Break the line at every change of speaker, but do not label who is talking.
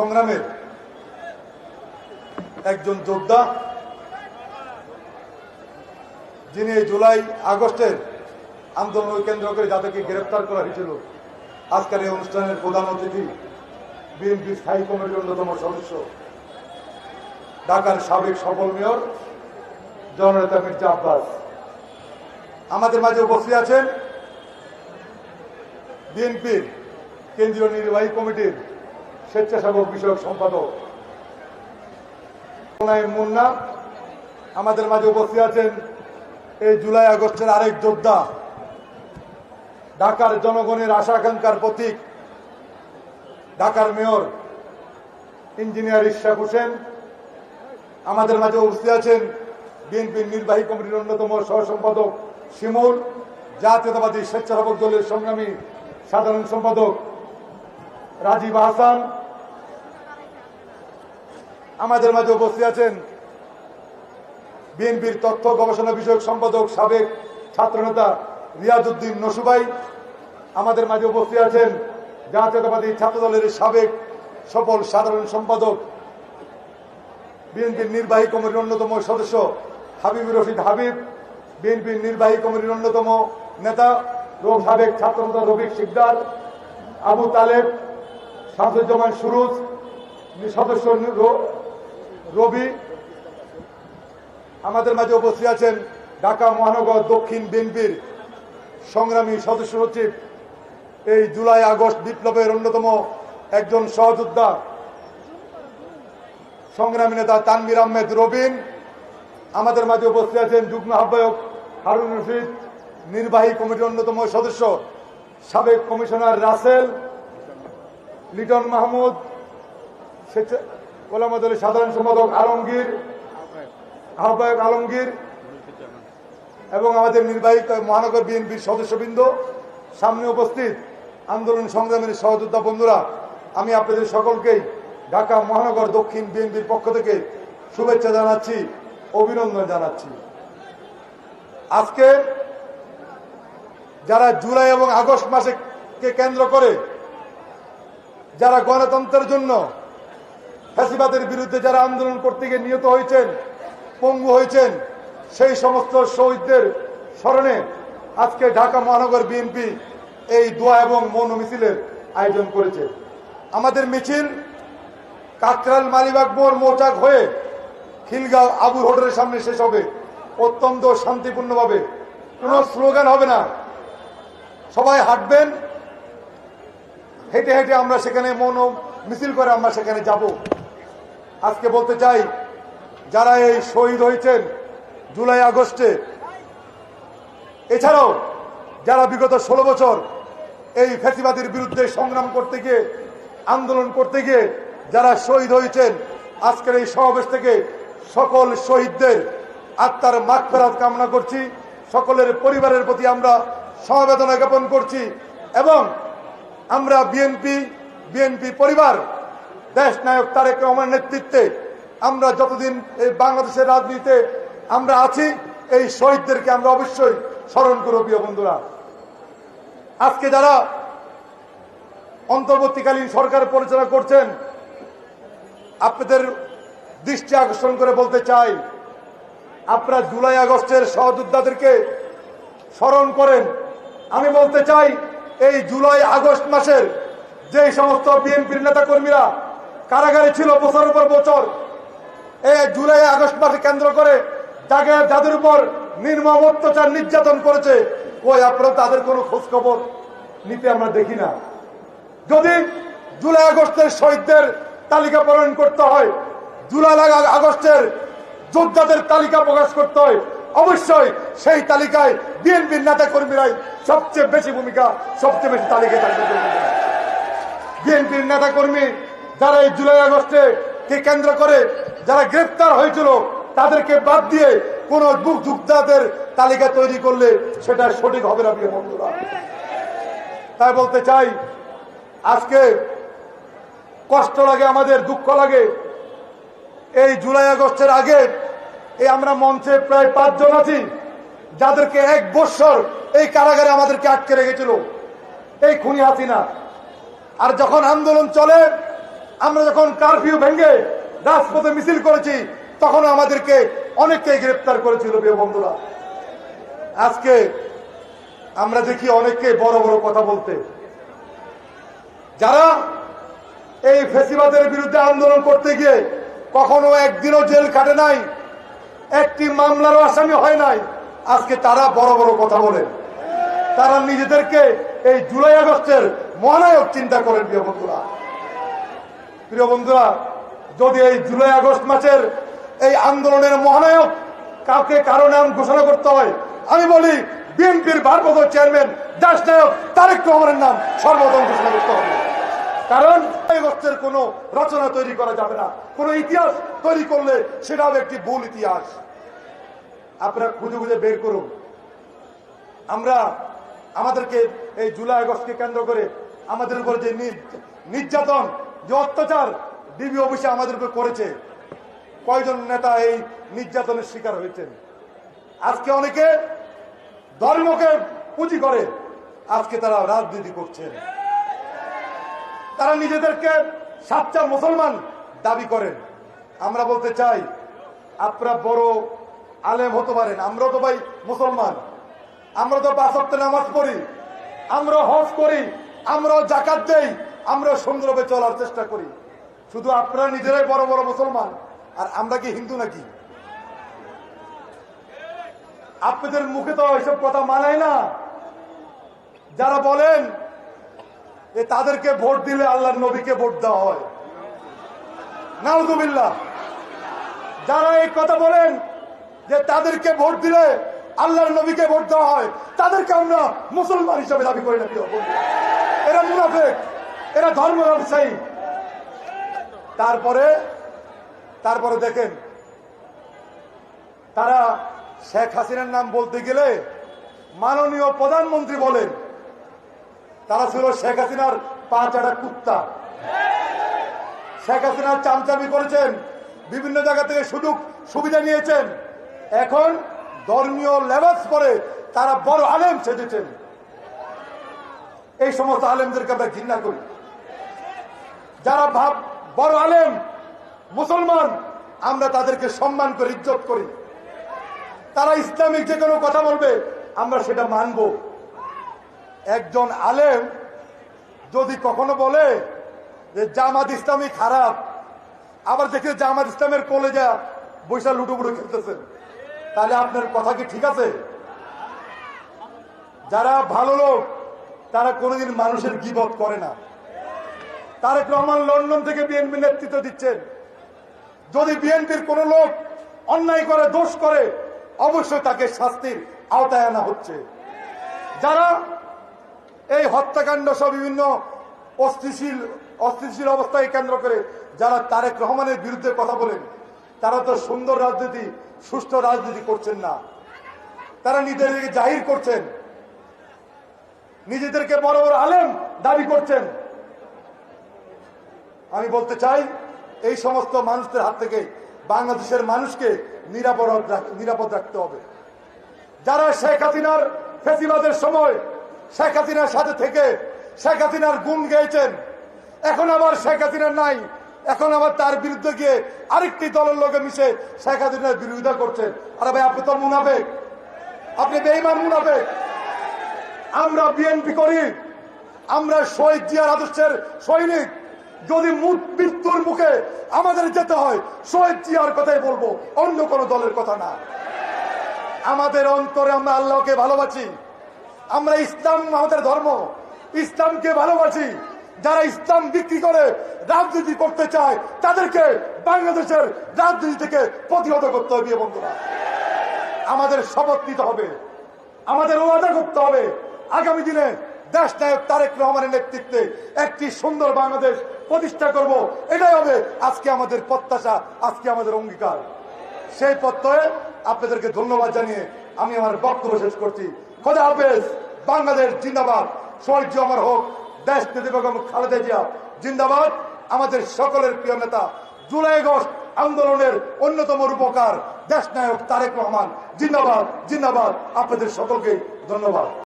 সংগ্রামের একজন যোদ্ধা, যিনি জুলাই আগস্টের আন্দোলন কেন্দ্র করে যাদেরকে গ্রেপ্তার করা হয়েছিল আজকের এই অনুষ্ঠানের প্রধান অতিথি বিএনপি স্থায়ী কমিটির অন্যতম সদস্য, ঢাকার সাবেক সফল মেয়র জননেতা মির্জা আব্বাস। আমাদের মাঝে উপস্থিত আছেন বিএনপির কেন্দ্রীয় নির্বাহী কমিটির স্বেচ্ছাসেবক বিষয়ক সম্পাদক। মুন্না, আমাদের মাঝে উপস্থিত আছেন এই জুলাই আগস্টের আরেক যোদ্ধা, ঢাকার জনগণের আশা আকাঙ্ক্ষার প্রতীক, ঢাকার মেয়র, ইঞ্জিনিয়ার ইশাক হোসেন। আমাদের মাঝে উপস্থিত আছেন বিএনপির নির্বাহী কমিটির অন্যতম সহ সম্পাদক শিমুল, জাতীয়তাবাদী স্বেচ্ছাসেবক দলের সংগ্রামী সাধারণ সম্পাদক রাজীব হাসান। আমাদের মাঝে উপস্থিত আছেন বিএনপির তথ্য গবেষণা বিষয়ক সম্পাদক সাবেক ছাত্রনেতা রিয়াজউদ্দিন নসুবাই। আমাদের মাঝে উপস্থিত আছেন জাতীয়তাবাদী ছাত্রদলের সাবেক সফল সাধারণ সম্পাদক, বিএনপির নির্বাহী কমিটির অন্যতম সদস্য হাবিবুর রশিদ হাবিব, বিএনপির নির্বাহী কমিটির অন্যতম নেতা সাবেক ছাত্রনেতা রফিক শিকদার, আবু তালেব শামসুজ্জামান সুরুজ সদস্য রবি। আমাদের মাঝে উপস্থিত আছেন ঢাকা মহানগর দক্ষিণ বিএনপির সংগ্রামী সদস্য সচিব। এই জুলাই আগস্ট বিপ্লবের অন্যতম একজন সহযোদ্ধা। সংগ্রামী নেতা তানবির আহমেদ রবিন। আমাদের মাঝে উপস্থিত আছেন যুগ্ম আহ্বায়ক হারুন রশিদ। নির্বাহী কমিটির অন্যতম সদস্য, সাবেক কমিশনার রাসেল। লিটন মাহমুদ ওলামা সাধারণ সম্পাদক আলমগীর, আহ্বায়ক আলমগীর এবং আমাদের নির্বাহী মহানগর বিএনপির সদস্যবৃন্দ, সামনে উপস্থিত আন্দোলন সংগ্রামের সহযোদ্ধা বন্ধুরা, আমি আপনাদের সকলকেই ঢাকা মহানগর দক্ষিণ বিএনপির পক্ষ থেকে শুভেচ্ছা জানাচ্ছি, অভিনন্দন জানাচ্ছি। আজকে যারা জুলাই এবং আগস্ট মাসে কেন্দ্র করে যারা গণতন্ত্রের জন্য ফ্যাসিবাদের বিরুদ্ধে যারা আন্দোলন করতে গিয়ে নিহত হয়েছেন, পঙ্গু হয়েছেন, সেই সমস্ত শহীদদের স্মরণে আজকে ঢাকা মহানগর বিএনপি এই দোয়া এবং মৌন মিছিলের আয়োজন করেছে। আমাদের মিছিল কাকরাল মালিবাগ মোড় মোচাক হয়ে খিলগাঁও আবু হোটেলের সামনে শেষ হবে। অত্যন্ত শান্তিপূর্ণভাবে। কোনো স্লোগান হবে না। সবাই হাঁটবেন হেঁটে হেঁটে আমরা সেখানে মৌন মিছিল করে আমরা সেখানে যাব। আজকে বলতে চাই, যারা এই শহীদ হয়েছেন জুলাই আগস্টে, এছাড়াও যারা বিগত ষোলো বছর এই ফ্যাসিবাদের বিরুদ্ধে সংগ্রাম করতে গিয়ে, আন্দোলন করতে গিয়ে যারা শহীদ হয়েছেন, আজকের এই সমাবেশ থেকে সকল শহীদদের আত্মার মাঠ ফেরাত কামনা করছি। সকলের পরিবারের প্রতি আমরা সমবেদনা জ্ঞাপন করছি এবং আমরা বিএনপি বিএনপি পরিবার, দেশ নায়ক তারেক রহমানের নেতৃত্বে আমরা যতদিন এই বাংলাদেশের রাজনীতিতে আমরা আছি, এই শহীদদেরকে আমরা অবশ্যই স্মরণ করব প্রিয় বন্ধুরা। আজকে যারা অন্তর্বর্তীকালীন সরকার পরিচালনা করছেন, আপনাদের দৃষ্টি আকর্ষণ করে বলতে চাই, আপনারা জুলাই আগস্টের সহযোদ্ধাদেরকে স্মরণ করেন। আমি বলতে চাই এই জুলাই, আগস্ট মাসের যে সমস্ত বিএনপির নেতা কর্মীরা কারাগারে ছিল বছরের পর বছর এই জুলাই, আগস্ট মাসে কেন্দ্র করে যাকে যাদের উপর নির্মম অত্যাচার নির্যাতন করেছে ওই আপনারা তাদের কোনো খোঁজ খবর নিতে আমরা দেখি না। যদি জুলাই, আগস্টের শহীদদের তালিকা প্রণয়ন করতে হয়, জুলাই, আগ- আগস্টের যোদ্ধাদের তালিকা প্রকাশ করতে হয় অবশ্যই সেই তালিকায় বিএনপির নেতা কর্মীরাই সবচেয়ে বেশি ভূমিকা, সবচেয়ে বেশি তালিকায় তালিকা বিএনপির নেতা কর্মী যারা এই জুলাই আগস্টে কেন্দ্র করে, যারা গ্রেপ্তার হয়েছিল, তাদেরকে বাদ দিয়ে কোন যোদ্ধাদের তালিকা তৈরি করলে সেটা সঠিক হবে না বন্ধুরা। তাই বলতে চাই, আজকে কষ্ট লাগে, আমাদের দুঃখ লাগে। এই জুলাই আগস্টের আগে এই আমরা মঞ্চে প্রায় পাঁচজন আছি, যাদেরকে এক বৎসর এই কারাগারে আমাদেরকে আটকে রেখেছিল। এই খুনি হাসিনা। আর যখন আন্দোলন চলে, আমরা যখন কারফিউ ভেঙে রাজপথে মিছিল করেছি তখন আমাদেরকে অনেককে গ্রেপ্তার করেছিল, প্রিয় বন্ধুরা। আজকে আমরা দেখি অনেককে বড় বড় কথা বলতে। যারা এই ফেসিবাদের বিরুদ্ধে আন্দোলন করতে গিয়ে কখনো একদিনও জেল কাটে নাই একটি মামলারও আসামি হয় নাই। আজকে তারা বড় বড় কথা বলেন। তারা নিজেদেরকে এই জুলাই আগস্টের মহানায়ক চিন্তা করেন, প্রিয় বন্ধুরা। প্রিয় বন্ধুরা, যদি এই জুলাই আগস্ট মাসের এই আন্দোলনের মহানায়ক কাউকে কারও নাম ঘোষণা করতে হয়, আমি বলি, বিএনপির ভারপ্রাপ্ত চেয়ারম্যান, দাস নায়ক তারেক রহমানের নাম সর্বপ্রথম ঘোষণা করতে হবে। কারণ আগস্টের কোন রচনা তৈরি করা যাবে না। কোন ইতিহাস তৈরি করলে সেটা হবে একটি ভুল ইতিহাস। আপনারা খুঁজে খুঁজে বের করুন। আমরা আমাদেরকে এই জুলাই আগস্টকে কেন্দ্র করে আমাদের উপর যে নির- নির্যাতন, যে অত্যাচার ডিবি অফিসে আমাদের উপর করেছে, কয়জন নেতা এই নির্যাতনের শিকার হয়েছেন? আজকে অনেকে ধর্মকে পুঁজি করে, আজকে তারা রাজনীতি করছেন। তারা নিজেদেরকে সাচ্চা মুসলমান দাবি করেন। আমরা বলতে চাই, আপনারা বড় আলেম হতে পারেন, আমরা তো ভাই মুসলমান। আমরা তো পাঁচ নামাজ পড়ি, আমরা হজ করি, আমরা জাকাত দেই, আমরা সুন্দরভাবে চলার চেষ্টা করি। শুধু আপনারা নিজেরাই বড় বড় মুসলমান, আর আমরা কি হিন্দু নাকি? আপনাদের মুখে তো এসব কথা মানায় না। যারা বলেন তাদেরকে ভোট দিলে আল্লাহর নবীকে ভোট দেওয়া হয়। নাউজুবিল্লাহ। যারা এই কথা বলেন যে তাদেরকে ভোট দিলে আল্লাহর নবীকে ভোট দেওয়া হয়, তাদেরকে আমরা মুসলমান হিসাবে দাবি করি না এরা মুনাফেক, এরা ধর্ম ব্যবসায়ী তারপরে তারপরে দেখেন, তারা শেখ হাসিনার নাম বলতে গেলে মাননীয় প্রধানমন্ত্রী বলেন তারা ছিল শেখ হাসিনার পা চাটা কুত্তা। শেখ হাসিনার চামচামি করেছেন, বিভিন্ন জায়গা থেকে সুযোগ সুবিধা নিয়েছেন। এখন ধর্মীয় লেবাস পরে তারা বড় আলেম সেজেছেন। এই সমস্ত আলেমদেরকে আমরা ঘৃণা করি। যারা ভাব বড় আলেম, মুসলমান, আমরা তাদেরকে সম্মান করে, ইজ্জত করি। তারা ইসলামিক যে কোনো কথা বলবে, আমরা সেটা মানব। একজন আলেম যদি কখনো বলে যে জামাত ইসলামী খারাপ, আবার দেখে জামাত ইসলামের কোলে যা বৈশা লুটুপুটু খেলতেছেন তাহলে আপনার কথা কি ঠিক আছে? যারা ভালো লোক, তারা কোনোদিন মানুষের গিবত করে না। তারেক রহমান লন্ডন থেকে বিএনপি নেতৃত্ব দিচ্ছেন। যদি বিএনপির কোন লোক অন্যায় করে, দোষ করে, অবশ্যই তাকে শাস্তির আওতায় আনা হচ্ছে। যারা এই হত্যাকাণ্ড সব বিভিন্ন অস্থিশীল অস্থিতিশীল অবস্থায় কেন্দ্র করে যারা তারেক রহমানের বিরুদ্ধে কথা বলেন, তারা তো সুন্দর রাজনীতি, সুষ্ঠু রাজনীতি করছেন না। তারা নিজেদেরকে জাহির করছেন। নিজেদেরকে বড় বড় আলেম দাবি করছেন। আমি বলতে চাই, এই সমস্ত মানুষদের হাত থেকে বাংলাদেশের মানুষকে নিরাপদ নিরাপদ রাখতে হবে। যারা শেখ হাসিনার ফেসিবাদের সময় শেখ হাসিনার সাথে থেকে শেখ হাসিনার গুণ গেয়েছেন। এখন আবার শেখ হাসিনার নাই। এখন আবার তার বিরুদ্ধে গিয়ে আরেকটি দলের লোকে মিশে শেখ হাসিনার বিরোধিতা করছেন আরে ভাই, আপনি তো মুনাফেক। আপনি বেইমান মুনাফেক। আমরা বিএনপি করি। আমরা শহীদ জিয়ার আদর্শের সৈনিক। যদি মৃত্যুর মুখে আমাদের যেতে হয়, শহীদ জিয়ার কথাই বলব। অন্য কোনো দলের কথা না। আমাদের অন্তরে আমরা আল্লাহকে ভালোবাসি। আমরা ইসলাম আমাদের ধর্ম। ইসলামকে ভালোবাসি। যারা ইসলাম বিক্রি করে, রাজনীতি করতে চায়, তাদেরকে বাংলাদেশের রাজনীতি থেকে প্রতিহত করতে হবে, বন্ধুরা। আমাদের শপথ নিতে হবে। আমাদের ওয়াদা করতে হবে। আগামী দিনে দেশ নায়ক তারেক রহমানের নেতৃত্বে একটি সুন্দর বাংলাদেশ প্রতিষ্ঠা করব। এটাই হবে আজকে আমাদের প্রত্যাশা, আজকে আমাদের অঙ্গীকার। সেই প্রত্যয়ে আপনাদেরকে ধন্যবাদ জানিয়ে আমি আমার বক্তব্য শেষ করছি। খোদা হাফেজ, বাংলাদেশ জিন্দাবাদ। শহীদ আমার হোক, দেশ নেত্রী বেগম খালেদা জিয়া, জিন্দাবাদ। আমাদের সকলের প্রিয় নেতা, জুলাই আগস্ট আন্দোলনের অন্যতম রূপকার দেশ নায়ক তারেক রহমান, জিন্দাবাদ জিন্দাবাদ। আপনাদের সকলকে ধন্যবাদ।